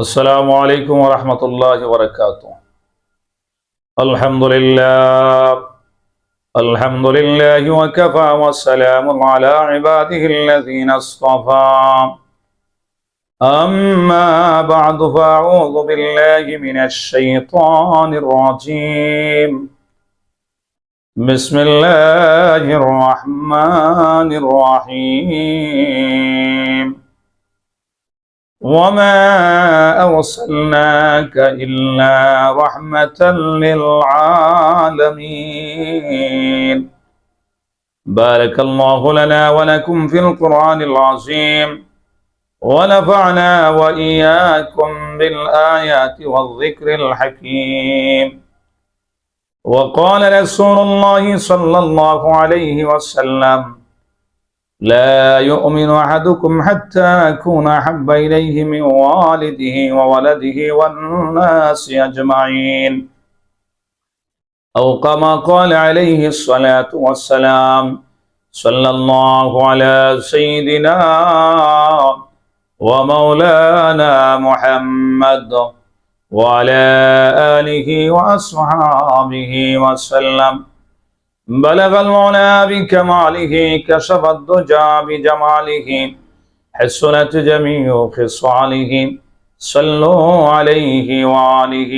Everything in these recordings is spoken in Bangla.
السلام عليكم ورحمة الله وبركاته. الحمد لله. الحمد لله وكفى والسلام على عباده الذين اصطفى. أما بعد فأعوذ بالله من الشيطان الرجيم. بسم الله الرحمن الرحيم. وما أرسلناك إلا رحمة للعالمين. بارك الله لنا ولكم في القرآن العظيم. ونفعنا وإياكم بالآيات والذكر الحكيم. وقال رسول الله صلى الله عليه وسلم لا يؤمن أحدكم حتى أكون أحب إليه من والده وولده والناس أجمعين. أو كما قال عليه الصلاة والسلام صلى الله على سيدنا ومولانا محمد وعلى آله وأصحابه وسلم. بلغ العلا بكماله كشف الدجى بجماله حسنت جميع خصاله صلوا عليه وآله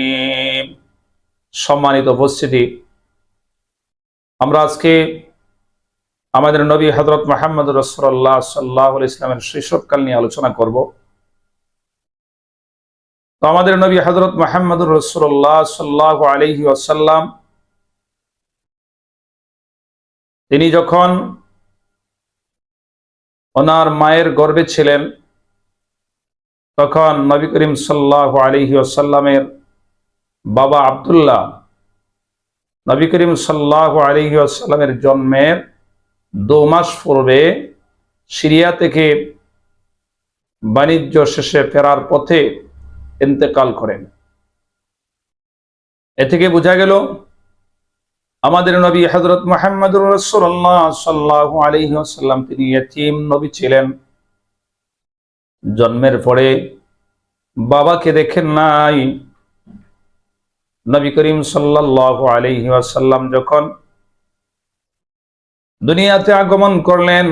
সম্মানিত উপস্থিতি আমরা আজকে আমাদের নবী হজরত মাহমদ রসল্লাহ সাল্লাহ ইসলামের শৈশবকাল নিয়ে আলোচনা করব তো আমাদের নবী হজরত মাহমুদুর রসুল্লাহ সাল্লাহ আলহি আসাল্লাম তিনি যখন ওনার মায়ের গর্বে ছিলেন, তখন নবী করিম সাল্লাহ আলহি আসাল্লামের বাবা আবদুল্লাহ নবী করিম সাল্লাহ আলহি আসাল্লামের জন্মের দু মাস পূর্বে সিরিয়া থেকে বাণিজ্য শেষে ফেরার পথে ইন্তেকাল করেন। এ থেকে বোঝা গেল আমাদের নবী হজরত মোহাম্মদুর রসুল্লাহ তিনি এতিম নবী ছিলেন। জন্মের পরে বাবাকে দেখেন নাই। নবী করিম সাল্লাহ আলহিহাসাল্লাম যখন দুনিয়াতে আগমন করলেন,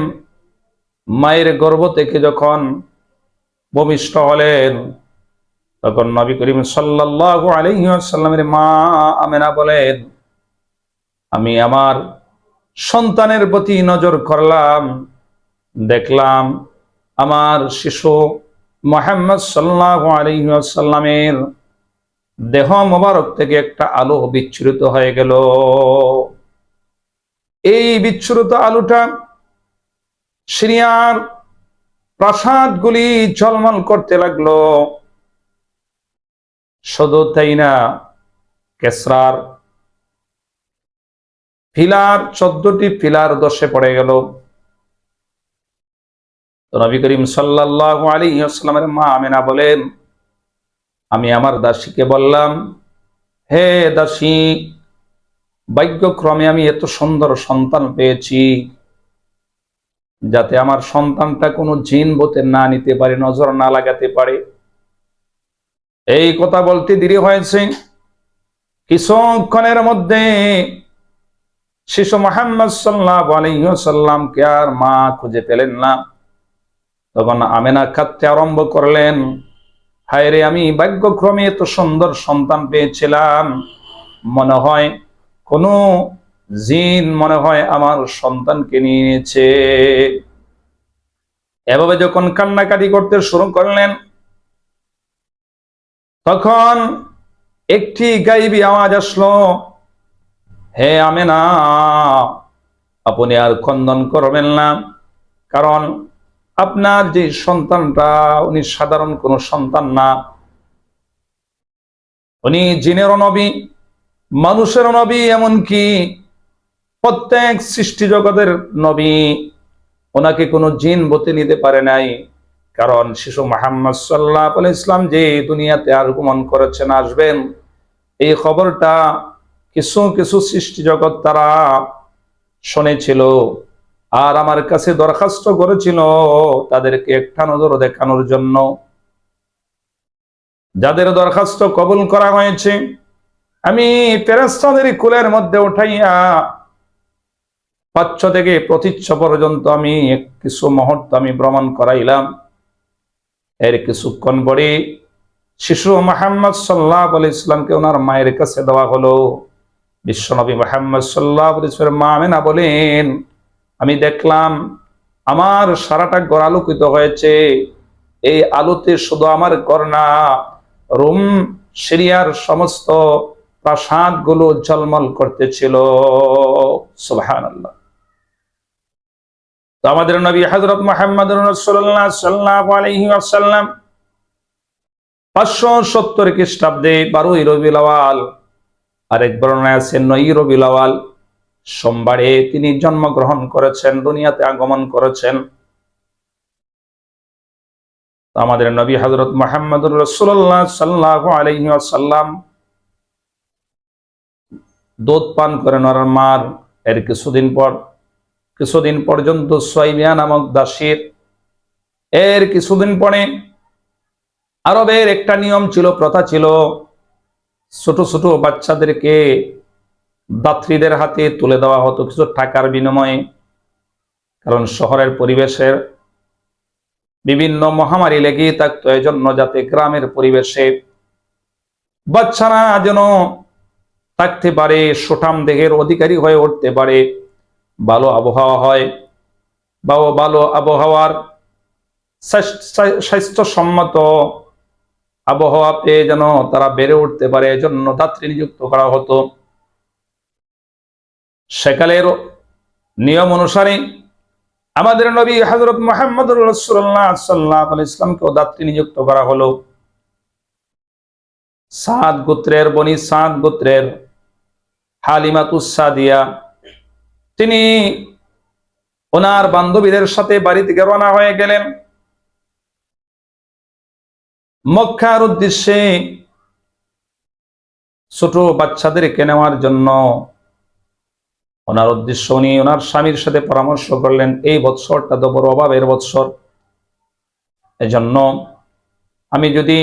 মায়ের গর্ভ থেকে যখন ভূমিষ্ঠ হলেন, তখন নবী করিম সাল্লাহ আলহিহাসাল্লামের মা আমেনা বলেন আমি আমার সন্তানের প্রতি নজর করলাম, দেখলাম আমার শিশু মোহাম্মদ সাল্লাহ আলহিহাসাল্লামের দেহ মোবারক থেকে একটা আলো বিচ্ছুরিত হয়ে গেল। এই বিচ্ছুরিত আলোটা সিরিয়ার প্রাসাদগুলি ঝলমল করতে লাগল। শুধু তাই না, কেসরার ফিলার, চোদ্দটি ফিলার দশে পড়ে গেল। নবী করিম সাল্লাহ আলী আসলামের মা আমেনা বলেন, আমি আমার দাসীকে বললাম, হে দাসী, ভাগ্যক্রমে আমি এত সুন্দর সন্তান পেয়েছি, যাতে আমার সন্তানটা কোনো জিন বোতে না নিতে পারে, নজর না লাগাতে পারে। এই কথা বলতে দেরি হয়েছে। কিছুক্ষণের মধ্যে শিশু মোহাম্মদ সাল্লাহ আলহ্লামকে আর মা খুঁজে পেলেন না। তখন আমেনা খাতে আরম্ভ করলেন, হায় রে, আমি ভাগ্যক্রমে এত সুন্দর সন্তান পেয়েছিলাম। মনে হয় কোনো জিন মনে হয় আমার সন্তানকে নিয়ে নিয়েছে। এভাবে যখন কান্নাকাটি করতে শুরু করলেন, তখন একটি গাইবি আওয়াজ আসলো হে আমেনা, আপনি আর খন্দন করবেন না। কারণ আপনার যে সন্তানটা, উনি সাধারণ কোনো সন্তান না। উনি জিনেরও নবী মানুষের নবী, এমনকি প্রত্যেক সৃষ্টি জগতের নবী। ওনাকে কোনো জিন বতে নিতে পারে নাই। কারণ শিশু মোহাম্মদ সাল্লাহ ইসলাম যে দুনিয়াতে আগমন করেছেন, আসবেন, এই খবরটা কিছু কিছু সৃষ্টি জগৎ তারা শুনেছিল আর আমার কাছে দরখাস্ত করেছিল তাদেরকে একটা নজর দেখানোর জন্য। যাদের দরখাস্ত কবুল করা হয়েছে, আমি ফেরেস্তাদের কুলের মধ্যে উঠাইয়া পাচ্ছ থেকে প্রতিচ্ছ পর্যন্ত আমি কিছু মুহূর্ত আমি ভ্রমণ করাইলাম। এর কিছুক্ষণ পরে শিশু মোহাম্মদ সাল্লাহ আলি ইসলামকে ওনার মায়ের কাছে দেওয়া হলো। বিশ্বনবী মোহাম্মদ সাল্লাহ আলিসের মা আমেনা বলেন, আমি দেখলাম আমার সারাটা ঘর আলোকিত হয়েছে। এই আলোতে শুধু আমার ঘর না, রোম সিরিয়ার সমস্ত প্রাসাদগুলো ঝলমল করতেছিল। আমাদের নবী হজরত মোহাম্মদ পাঁচশো সত্তর খ্রিস্টাব্দে বারোই আওয়াল আরেক বর্ণায় আছে নই রবিউল আওয়াল সোমবারে তিনি জন্মগ্রহণ করেছেন, দুনিয়াতে আগমন করেছেন। আমাদের নবী হজরত মোহাম্মদুর রসুল্লাহ সাল্লাহ আলহি আসাল্লাম দুধ পান করেন ওর মার। এর কিছুদিন পর, কিছুদিন পর্যন্ত সোয়াইমিয়া নামক দাসীর। এর কিছুদিন পরে আরবের একটা নিয়ম ছিল, প্রথা ছিল ছোট ছোট বাচ্চাদেরকে দাত্রীদের হাতে তুলে দেওয়া হতো কিছু টাকার বিনিময়ে। কারণ শহরের পরিবেশের বিভিন্ন মহামারী লেগেই থাকতো এই জন্য যাতে গ্রামের পরিবেশে বাচ্চারা যেন থাকতে পারে, সুঠাম দেহের অধিকারী হয়ে উঠতে পারে, ভালো আবহাওয়া হয় বা ভালো আবহাওয়ার স্বাস্থ্যসম্মত আবহাওয়া পেয়ে যেন তারা বেড়ে উঠতে পারে, এজন্য দাত্রী নিযুক্ত করা হতো। সেকালের নিয়ম অনুসারে আমাদের নবী হজরত মোহাম্মদ রসুল্লাহ সাল্লাহ ইসলামকেও দাত্রী নিযুক্ত করা হলো। সাদ গোত্রের বনি সাদ গোত্রের হালিমাতুসাদিয়া তিনি ওনার বান্ধবীদের সাথে বাড়ি থেকে রওনা হয়ে গেলেন। মক্কার উদ্দেশ্যে ছোট বাচ্চাদেরকে নেওয়ার জন্য ওনার উদ্দেশ্য উনি ওনার স্বামীর সাথে পরামর্শ করলেন, এই বৎসরটা তো বড় অভাবের বৎসর। এজন্য আমি যদি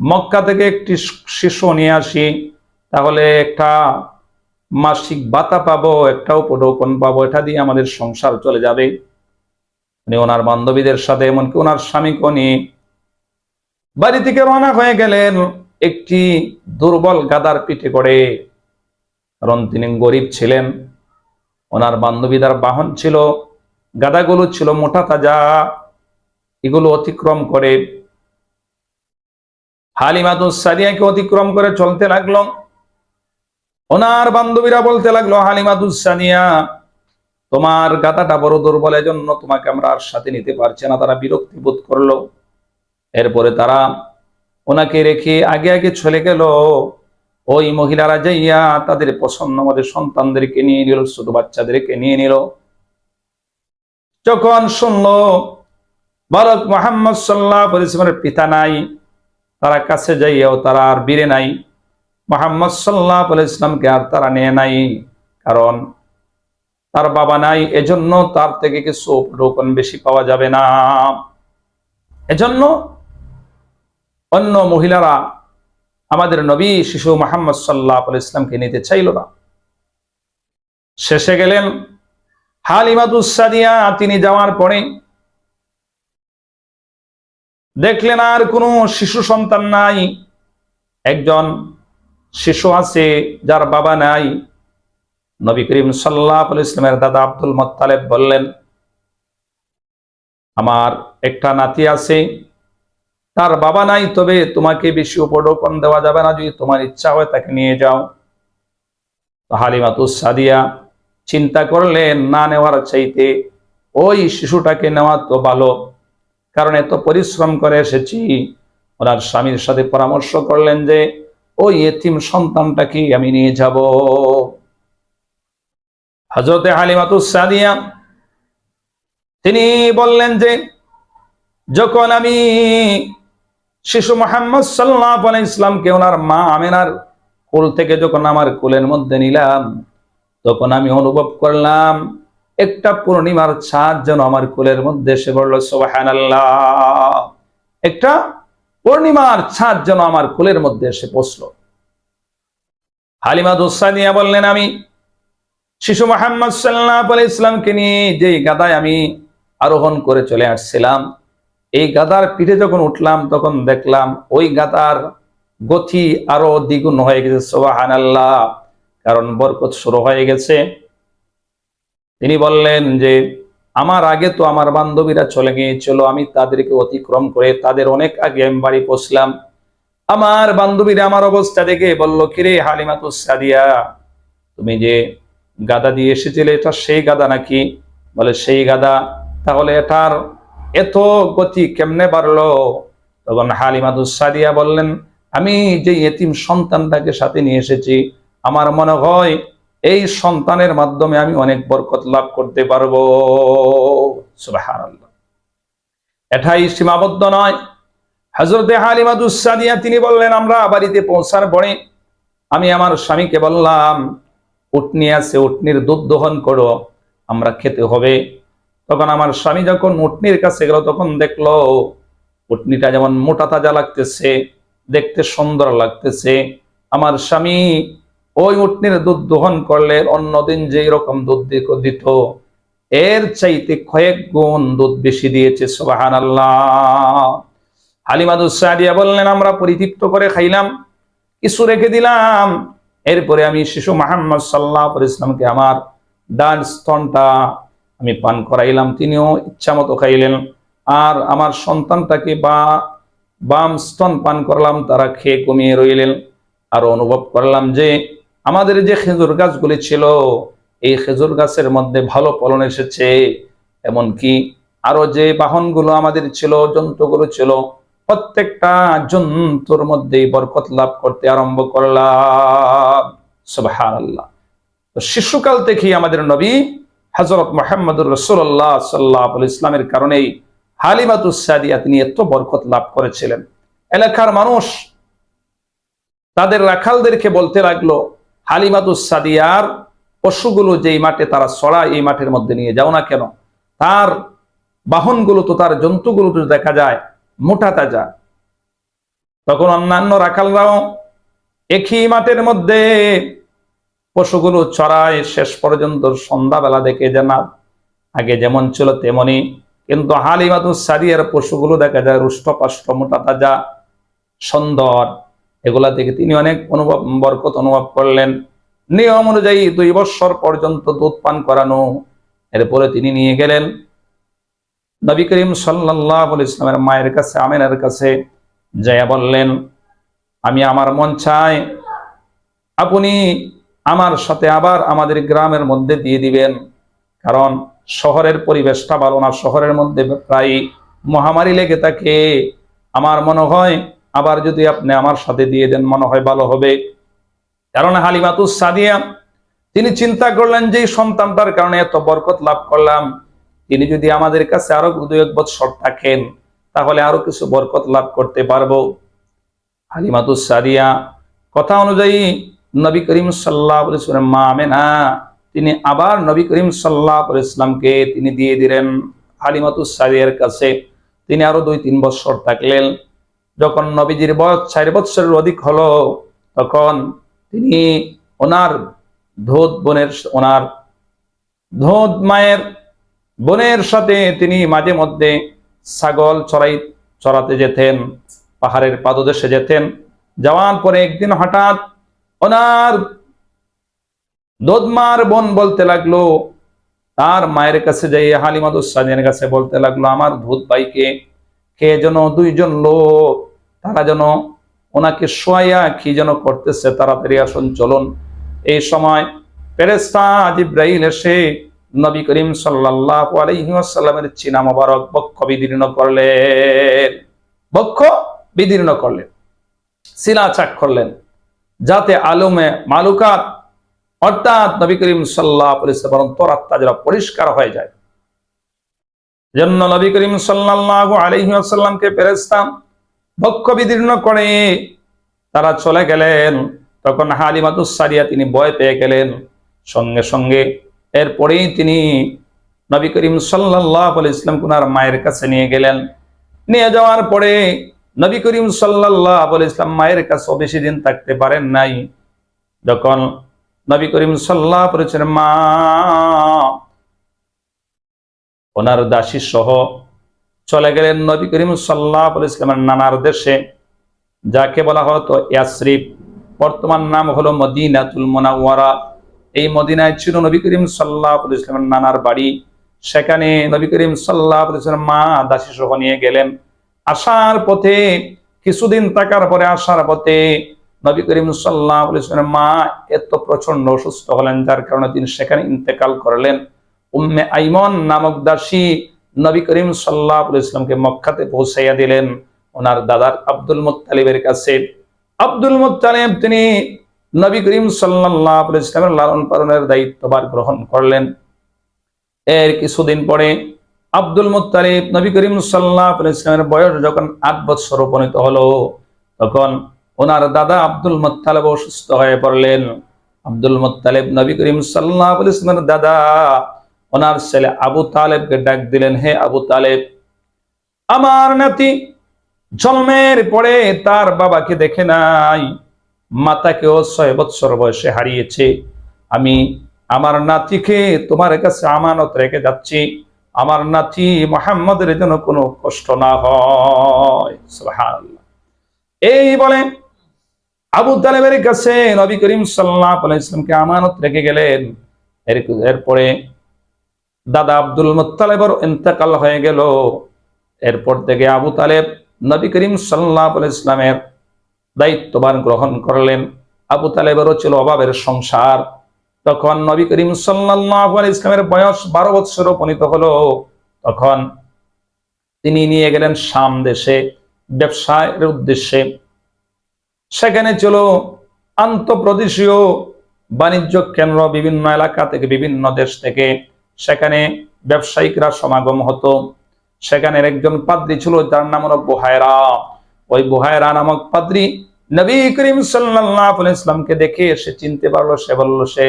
মক্কা থেকে একটি শিশু নিয়ে আসি, তাহলে একটা মাসিক বাতা পাবো, একটা উপঢৌকন পাবো, এটা দিয়ে আমাদের সংসার চলে যাবে। উনি ওনার বান্ধবীদের সাথে, এমনকি ওনার স্বামীকে নিয়ে বাড়ি থেকে রওনা হয়ে গেলেন একটি দুর্বল গাদার পিঠে করে। কারণ তিনি গরিব ছিলেন। ওনার বান্ধবীদার বাহন ছিল, গাদাগুলো ছিল, মোটা তাজা। এগুলো অতিক্রম করে। হালিমাতুস সারিয়াকে অতিক্রম করে চলতে লাগল। ওনার বান্ধবীরা বলতে লাগল হালিমাতুস সানিয়া তোমার গাদাটা বড় দুর্বল জন্য তোমাকে আমরা আর সাথে নিতে পারছি না। তারা বিরক্তি বোধ করল। এরপরে তারা ওনাকে রেখে আগে আগে চলে গেল। ওই মহিলারা যাইয়া তাদের পছন্দ আমাদের সন্তানদেরকে নিয়ে নিল, ছোট বাচ্চাদেরকে নিয়ে নিল। যখন শুনলো বালক মোহাম্মদ সাল্লাহ পরিশ্রমের পিতা নাই, তারা কাছে যাইয়াও তারা আর বীরে নাই। মোহাম্মদ সাল্লাহ ইসলামকে আর তারা নিয়ে নাই, কারণ তার বাবা নাই, এজন্য তার থেকে কিছু রোপণ বেশি পাওয়া যাবে না। এজন্য অন্য মহিলারা আমাদের নবী শিশু মোহাম্মদ সাল্লাহ ইসলামকে নিতে চাইল না। শেষে গেলেন হালিমাতুসাদিয়া তিনি যাওয়ার পরে দেখলেন আর কোনো শিশু সন্তান নাই। একজন শিশু আছে যার বাবা নাই। নবী করিম সাল্লাহ ইসলামের দাদা আব্দুল মোত্তালেব বললেন, আমার একটা নাতি আছে তার বাবা নাই, তবে তোমাকে বেশি উপঢৌকন দেওয়া যাবে না। যদি তোমার ইচ্ছা হয় তাকে নিয়ে যাও। হালিমাতুস সাদিয়া চিন্তা করলেন, না নেওয়ার চাইতে ওই শিশুটাকে নেওয়া তো ভালো, কারণ এত পরিশ্রম করে এসেছি। ওনার স্বামীর সাথে পরামর্শ করলেন যে, ওই এতিম সন্তানটাকে আমি নিয়ে যাব। হজরতে হালিমাতুস সাদিয়া, তিনি বললেন যে, যখন আমি শিশু মোহাম্মদ সাল্লাহ ইসলামকে ওনার মা আমেনার কোল থেকে যখন আমার কোলের মধ্যে নিলাম, তখন আমি অনুভব করলাম, একটা পূর্ণিমার ছাদ যেন আমার কোলের মধ্যে এসে পড়ল সোহান একটা পূর্ণিমার ছাদ যেন আমার কোলের মধ্যে এসে পৌঁছল। হালিমা দুসাদিয়া বললেন, আমি শিশু মোহাম্মদ সাল্লাহ আলাই ইসলামকে নিয়ে যেই গাদায় আমি আরোহণ করে চলে আসছিলাম এই গাদার পিঠে যখন উঠলাম, তখন দেখলাম ওই গাদার গতি আরও দ্বিগুণ হয়ে গেছে সোবাহান আল্লাহ কারণ বরকত শুরু হয়ে গেছে। তিনি বললেন যে, আমার আগে তো আমার বান্ধবীরা চলে গিয়েছিল, আমি তাদেরকে অতিক্রম করে তাদের অনেক আগে আমি বাড়ি পৌঁছলাম। আমার বান্ধবীরা আমার অবস্থা দেখে বলল, কিরে হালিমাতু সাদিয়া, তুমি যে গাদা দিয়ে এসেছিলে, এটা সেই গাদা নাকি? বলে, সেই গাদা, তাহলে এটার এত গতি কেমনে বাড়লো? তখন হালিমাতু সাদিয়া বললেন, আমি যে এতিম সন্তানটাকে সাথে নিয়ে এসেছি, আমার মনে হয় এই সন্তানের মাধ্যমে আমি অনেক বরকত লাভ করতে পারব। এটাই সীমাবদ্ধ নয়। হজরতে হালিমাদুসাদিয়া তিনি বললেন, আমরা বাড়িতে পৌঁছার পরে আমি আমার স্বামীকে বললাম উটনি আছে উটনির দুধ দহন করো, আমরা খেতে হবে তখন আমার স্বামী যখন উটনির কাছে গেল, তখন দেখল, উটনিটা যেমন মোটা তাজা লাগতেছে, দেখতে সুন্দর লাগতেছে। আমার স্বামী ওই উটনির দুধ দোহন করলে অন্যদিন যে রকম দুধ দিত এর চাইতে কয়েক গুণ দুধ বেশি দিয়েছে সোবাহান আল্লাহ হালিমাদুসাদিয়া বললেন, আমরা পরিতৃপ্ত করে খাইলাম, কিছু রেখে দিলাম। এরপরে আমি শিশু মাহমদ সাল্লাহ ইসলামকে আমার ডান স্তনটা আমি পান করাইলাম, তিনিও ইচ্ছা মতো খাইলেন। আর আমার সন্তানটাকে বা বাম স্তন পান করলাম, তারা খেয়ে কমিয়ে রইলেন। আর অনুভব করলাম যে আমাদের যে খেজুর গাছগুলি ছিল, এই খেজুর গাছের মধ্যে ভালো ফলন এসেছে। এমনকি আরও যে বাহনগুলো আমাদের ছিল, জন্তুগুলো ছিল, প্রত্যেকটা জন্তুর মধ্যেই বরকত লাভ করতে আরম্ভ করলাম। সুবহান আল্লাহ তো শিশুকাল থেকেই আমাদের নবী হজরত মোহাম্মদুর রসুল্লাহ সাল্লাহ ইসলামের কারণেই হালিমাতুসাদিয়া তিনি এত বরকত লাভ করেছিলেন। এলাকার মানুষ তাদের রাখালদেরকে বলতে লাগল হালিমাতুসাদিয়ার পশুগুলো যেই মাঠে তারা ছড়া এই মাঠের মধ্যে নিয়ে যাও না কেন? তার বাহনগুলো তো, তার জন্তুগুলো তো দেখা যায়, মোটা তাজা। তখন অন্যান্য রাখালরাও একই মাঠের মধ্যে পশুগুলো চড়ায় শেষ পর্যন্ত সন্ধ্যাবেলা দেখে যে না, আগে যেমন ছিল তেমনি। কিন্তু হালিমাতু সারিয়ার পশুগুলো দেখা যায় রুষ্টপাষ্ট মোটা, তাজা, সুন্দর। এগুলা থেকে তিনি অনেক অনুভব, বরকত অনুভব করলেন। নিয়ম অনুযায়ী দুই বৎসর পর্যন্ত দুধ পান করানো। এরপরে তিনি নিয়ে গেলেন। নবী করিম সাল্লাহ ইসলামের মায়ের কাছে, আমেনার কাছে জয়া বললেন, আমি আমার মন চাই, আপনি আমার সাথে আবার আমাদের গ্রামের মধ্যে দিয়ে দিবেন। কারণ শহরের পরিবেশটা ভালো না, শহরের মধ্যে প্রায় মহামারী লেগে থাকে। আমার মনে হয়, আবার যদি আপনি আমার সাথে দিয়ে দেন, মনে হয় ভালো হবে। কারণ হালিমাতুস সাদিয়া, তিনি চিন্তা করলেন যে সন্তানটার কারণে এত বরকত লাভ করলাম। তিনি যদি আমাদের কাছে আরও দু এক বছর থাকেন, তাহলে আরও কিছু বরকত লাভ করতে পারব। হালিমাতুস সাদিয়া, কথা অনুযায়ী নবী করিম সাল্লাহ মা আমেনা, তিনি আবার নবী করিম সাল্লাহ ইসলামকে তিনি দিয়ে দিলেন হালিমাতুস সাদিয়ার কাছে। তিনি আরও দুই তিন বছর থাকলেন। যখন নবীজির বয়স চার বছরের অধিক হলো, তখন তিনি ওনার ধোদ বোনের, ওনার ধোদ মায়ের বোনের সাথে তিনি মাঝে মধ্যে ছাগল চড়াই, চড়াতে যেতেন, পাহাড়ের পাদদেশে যেতেন। যাওয়ার পরে একদিন হঠাৎ ওনার দোদমার বোন বলতে লাগল, তার মায়ের কাছে যাই হালিমাদুসানের কাছে বলতে লাগল, আমার ভূত ভাইকে কে যেন দুইজন লোক, তারা যেন ওনাকে শোয়া কি যেন করতেছে, তাড়াতাড়ি আসুন, চলুন। এই সময় ফেরেস্তা জিব্রাইল এসে নবী করিম সাল্লাহ আলহিমের চিনা মোবারক বক্ষ বিদীর্ণ করলেন। বক্ষ বিদীর্ণ করলেন। সিনা চাক করলেন। যাতে আলমে মালুকাত, অর্থাৎ নবী করিম সাল্লাহ তোরাত্মা যারা পরিষ্কার হয়ে যায়। জন্য নবী করিম সাল্লাহ আলহিমকে ফেরেস্তাম বক্ষ বিদীর্ণ করে তারা চলে গেলেন। তখন হালিমাতুস সারিয়া তিনি ভয় পেয়ে গেলেন। সঙ্গে সঙ্গে এরপরেই তিনি নবী করিম সাল্লাহ আলি ইসলাম কুনার মায়ের কাছে নিয়ে গেলেন। নিয়ে যাওয়ার পরে নবী করিম সাল্লাহ ইসলাম মায়ের কাছেও বেশি দিন থাকতে পারেন নাই। যখন নবী করিম সাল্লাহ বলেছেন মা ওনার দাসী সহ চলে গেলেন নবী করিম সাল্লাহ ইসলামের নানার দেশে, যাকে বলা হতো ইয়াসরিফ। বর্তমান নাম হলো মদিনাতুল মোনাওয়ারা। এই মদিনায় ছিল নবী করিম সাল্লাহ ইসলামের নানার বাড়ি। সেখানে নবী করিম সাল্লাহ ইসলামের মা দাসী সহ নিয়ে গেলেন। আসার পথে, কিছুদিন থাকার পরে আসার পথে নবী করিম সাল্লাহ মা এত প্রচণ্ড অসুস্থ হলেন, যার কারণে তিনি সেখানে ইন্তেকাল করলেন। উম্মে আইমন নামক দাসী নবী করিম সাল্লাহ ইসলামকে মক্কাতে পৌঁছাইয়া দিলেন। ওনার দাদার আব্দুল মুত্তালিবের কাছে। আব্দুল মুত্তালিব তিনি নবী করিম সাল্লাহ ইসলামের লালন পালনের দায়িত্বভার গ্রহণ করলেন। এর কিছুদিন পরে আব্দুল মুত্তালিব নবী করিম সাল্লাহ ইসলামের বয়স যখন আট বছর উপনীত হলো, তখন ওনার দাদা আব্দুল মুত্তালিব অসুস্থ হয়ে পড়লেন। আব্দুল মুত্তালিব নবী করিম সাল্লাহ ইসলামের দাদা, ওনার ছেলে আবু তালেবকে ডাক দিলেন, হে আবু তালেব, আমার নাতি জন্মের পরে তার বাবাকে দেখে নাই। মাতাকেও ছয় বৎসর বয়সে হারিয়েছে। আমি আমার নাতিকে তোমার কাছে আমানত রেখে যাচ্ছি। আমার নাতি মোহাম্মদের যেন কোনো কষ্ট না হয়। এই বলে আবু তালেবের কাছে নবী করিম সাল্লাহ ইসলামকে আমানত রেখে গেলেন। এরপরে দাদা আব্দুল মুত্তালেবর ইন্তেকাল হয়ে গেল। এরপর থেকে আবু তালেব নবী করিম সাল্লাহ ইসলামের দায়িত্ববান গ্রহণ করলেন। আবু তালেবেরও ছিল অভাবের সংসার। তখন নবী করিম সাল্লাহ ইসলামের বয়স বারো বৎসর উপনীত হলো। তখন তিনি নিয়ে গেলেন শাম দেশে, ব্যবসায়ের উদ্দেশ্যে। সেখানে ছিল আন্তঃপ্রদেশীয় বাণিজ্য কেন্দ্র বিভিন্ন এলাকা থেকে বিভিন্ন দেশ থেকে। সেখানে ব্যবসায়িকরা সমাগম হতো। সেখানের একজন পাদ্রী ছিল তার নাম হলো বুহায়রা। ওই বুহায়রা নামক পাদ্রী নবী করিম সাল্লাহ ইসলামকে দেখে সে চিনতে পারল, সে বলল, সে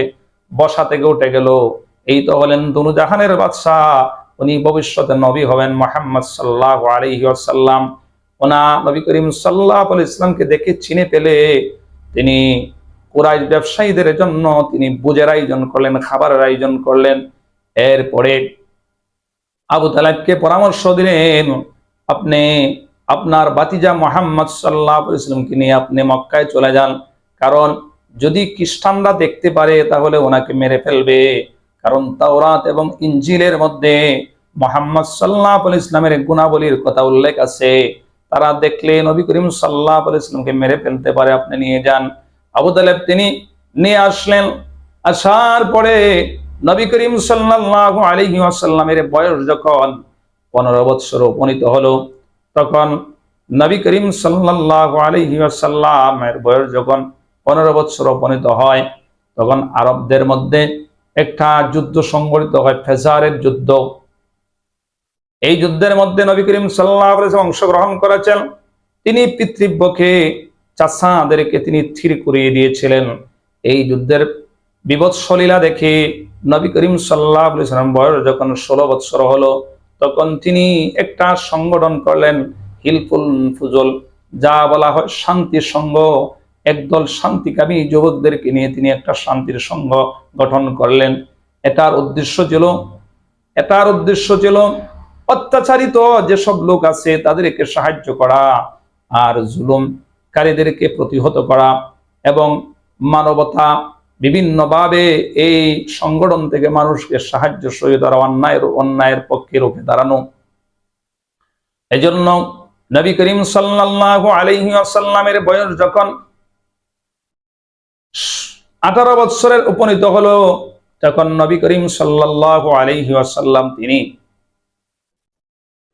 বসা থেকে উঠে গেল। এই তো হলেন দুনু জাহানের বাদশাহ। উনি ভবিষ্যতে নবী হবেন মোহাম্মদ সাল্লাহ আলহিউসাল্লাম ওনা নবী করিম সাল্লাহ ইসলামকে দেখে চিনে পেলে তিনি কুরাইশ ব্যবসায়ীদের জন্য তিনি বুঝের আয়োজন করলেন, খাবারের আয়োজন করলেন। এরপরে আবু তালাবকে পরামর্শ দিলেন, আপনি, আপনার বাতিজা মোহাম্মদ সাল্লাহ ইসলামকে নিয়ে আপনি মক্কায় চলে যান। কারণ যদি খ্রিস্টানরা দেখতে পারে, তাহলে ওনাকে মেরে ফেলবে। কারণ তাওরাত এবং ইঞ্জিলের মধ্যে মোহাম্মদ সাল্লাহ আল ইসলামের গুণাবলীর কথা উল্লেখ আছে। তারা দেখলে নবী করিম সাল্লাহ আল ইসলামকে মেরে ফেলতে পারে, আপনি নিয়ে যান। আবু তালেব তিনি নিয়ে আসলেন। আসার পরে নবী করিম সাল্লাহ আলহি আসাল্লামের বয়স যখন পনেরো বৎসর উপনীত হলো, তখন নবী করিম সাল্লাহ আলহি আসাল্লামের বয়স যখন পনেরো বৎসর উপনীত হয়। তখন আরবদের মধ্যে একটা যুদ্ধ সংগঠিত হয়, ফেজারের যুদ্ধ। এই যুদ্ধের মধ্যে নবী করিম সাল্লাহ অংশগ্রহণ করেছেন। তিনি পিতৃব্যকে চাষাদেরকে তিনি স্থির করিয়ে দিয়েছিলেন। এই যুদ্ধের বিবৎসলীলা দেখে নবী করিম সাল্লাহ সাল্লাম বয়স যখন ষোলো বৎসর হলো, তখন তিনি একটা সংগঠন করলেন হিলফুল ফুজল যা বলা হয় শান্তি সংঘ। একদল শান্তিকামী যুবকদেরকে নিয়ে তিনি একটা শান্তির সংঘ গঠন করলেন। এটার উদ্দেশ্য ছিল, এটার উদ্দেশ্য ছিল অত্যাচারিত যেসব লোক আছে তাদেরকে সাহায্য করা আর জুলুমকারীদেরকে প্রতিহত করা এবং মানবতা বিভিন্নভাবে এই সংগঠন থেকে মানুষকে সাহায্য সহযোগিতা অন্যায়ের অন্যায়ের পক্ষে রুখে দাঁড়ানো। এজন্য নবী করিম সাল্লাহ আলহি আসাল্লামের বয়স যখন আঠারো বৎসরের উপনীত হলো তখন নবী করিম সাল্লাহ আলহি তিনি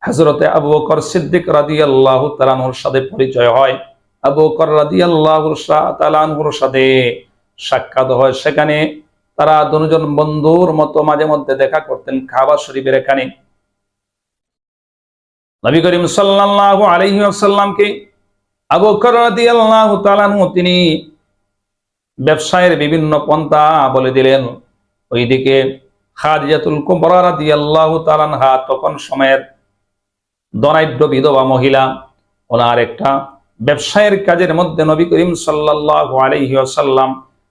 হজরতে আবু বকর সিদ্দিক রাদি আল্লাহ তালানুর সাথে পরিচয় হয়। আবু বকর রাদি আল্লাহ তালানুর সাথে সাক্ষাৎ হয়। সেখানে তারা দুজন বন্ধুর মতো মাঝে মধ্যে দেখা করতেন খাবার শরীফের এখানে। নবী করিম সাল্লাহ আলহি আসাল্লামকে আবু বকর রাদি আল্লাহ তালানু তিনি ব্যবসায়ের বিভিন্ন পন্থা বলে দিলেন। ওইদিকে খাদিজাতুল রাদি আল্লাহ তালানহা তখন সময়ের দনাঢ্য বিধবা মহিলা। ওনার একটা ব্যবসায়ের কাজের মধ্যে নবী করিম সাল্লাল্লাহু আলাইহি ওয়াসাল্লাম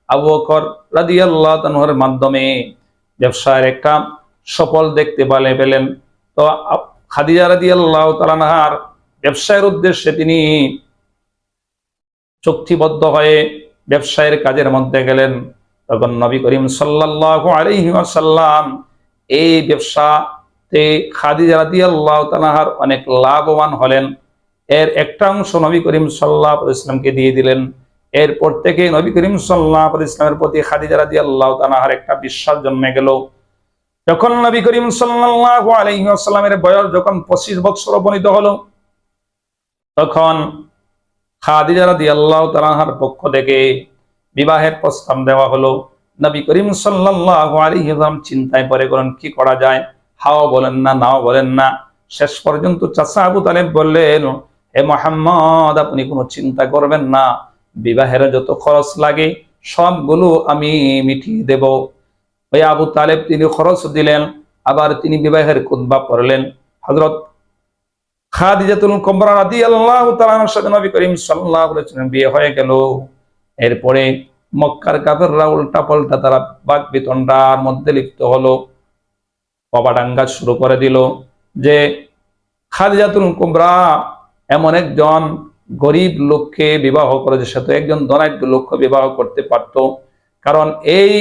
আবু বকর রাদিয়াল্লাহু তাআলার মাধ্যমে ব্যবসায়ের একটা সফল দেখতে পালে পেলেন। তো খাদিজা রাদিয়াল্লাহু তাআলার ব্যবসায়ের উদ্দেশ্যে তিনি চুক্তিবদ্ধ হয়ে ব্যবসায়ের কাজের মধ্যে গেলেন। তখন নবী করিম ওয়াসাল্লাম এই ব্যবসাতে খাদিজা রাদিয়াল্লাহু তাআলার অনেক লাভবান হলেন। এর একটা অংশ নবী করিম ইসলামকে দিয়ে দিলেন। এরপর থেকে নবী করিম আলাইহি ইসলামের প্রতি খাদিজা রাদিয়াল্লাহু তাআলার একটা বিশ্বাস জন্মে গেল। যখন নবী করিম সাল্লাল্লাহু আলাইহি ওয়াসাল্লামের বয়স যখন 25 বছর উপনীত হলো, তখন খাদিজা রাদিয়াল্লাহু তাআলার পক্ষ থেকে বিবাহের প্রস্তাব দেওয়া হলো। নবী করিম সাল্লাল্লাহু আলাইহি ওয়াসাল্লাম চিন্তায় পরে করেন কি করা যায়? হাও বলেন না, নাও বলেন না। শেষ পর্যন্ত চাচা আবু তালেব বললেন, হে মোহাম্মদ, আপনি কোনো চিন্তা করবেন না। বিবাহের যত খরচ লাগে, সবগুলো আমি মিটিয়ে দেব। ওই আবু তালেব তিনি খরচ দিলেন, আবার তিনি বিবাহের কুদবা পড়লেন। হযরত খাদিজাতুল কুবরা রাদিয়াল্লাহু তাআলার সাথে নবী করিম সাল্লাল্লাহু আলাইহি ওয়াসাল্লাম বিয়ে হয়ে গেল। এরপরে মক্কার কাফেররা উল্টা পাল্টা তারা বাক বিতণ্ডার মধ্যে লিপ্ত হলো। কবাডাঙ্গা শুরু করে দিল যে খাদিজাতুল কুবরা এমন একজন গরিব লোককে বিবাহ করেছে, সে তো একজন ধনাঢ্য লোককে বিবাহ করতে পারত। কারণ এই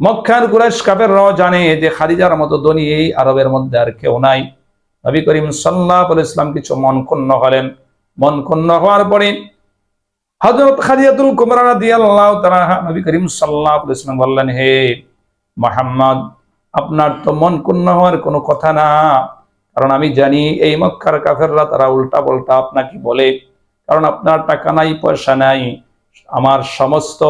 মক্কার কুরাইশ কাফেররাও জানে যে খাদিজার মতো ধনী এই আরবের মধ্যে আর কেউ নাই। নবী করিম সাল্লাহ ইসলাম কিছু মন ক্ষুণ্ণ হলেন। মন ক্ষুণ্ণ হওয়ার পরে হযরত খাদিজাতুল কুবরা রাদিয়াল্লাহু তাআলা নবী করিম সাল্লাল্লাহু আলাইহি ওয়াসাল্লাম বললেন, হে মুহাম্মদ, আপনার তো মন ক্ষুণ্ণ হওয়ার কোনো কথা না। কারণ আমি জানি এই মক্কার কাফেররা তারা উল্টা পাল্টা আপনাকে বলে। কারণ আপনার টাকা নাই, পয়সা নাই। আমার সমস্ত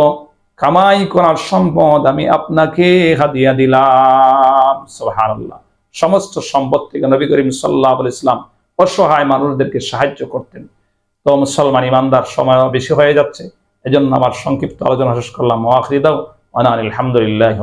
কামাই করার সম্পদ আমি আপনাকে হাদিয়া দিলাম। সুবহানাল্লাহ। সমস্ত সম্পদ থেকে নবী করিম সাল্লাহ ইসলাম অসহায় মানুষদেরকে সাহায্য করতেন। তো মুসলমান ইমানদার সময় বেশি হয়ে যাচ্ছে। এজন্য আমার সংক্ষিপ্ত আলোচনা শেষ করলাম। ওয়াখরিদাও আনা আলহামদুলিল্লাহ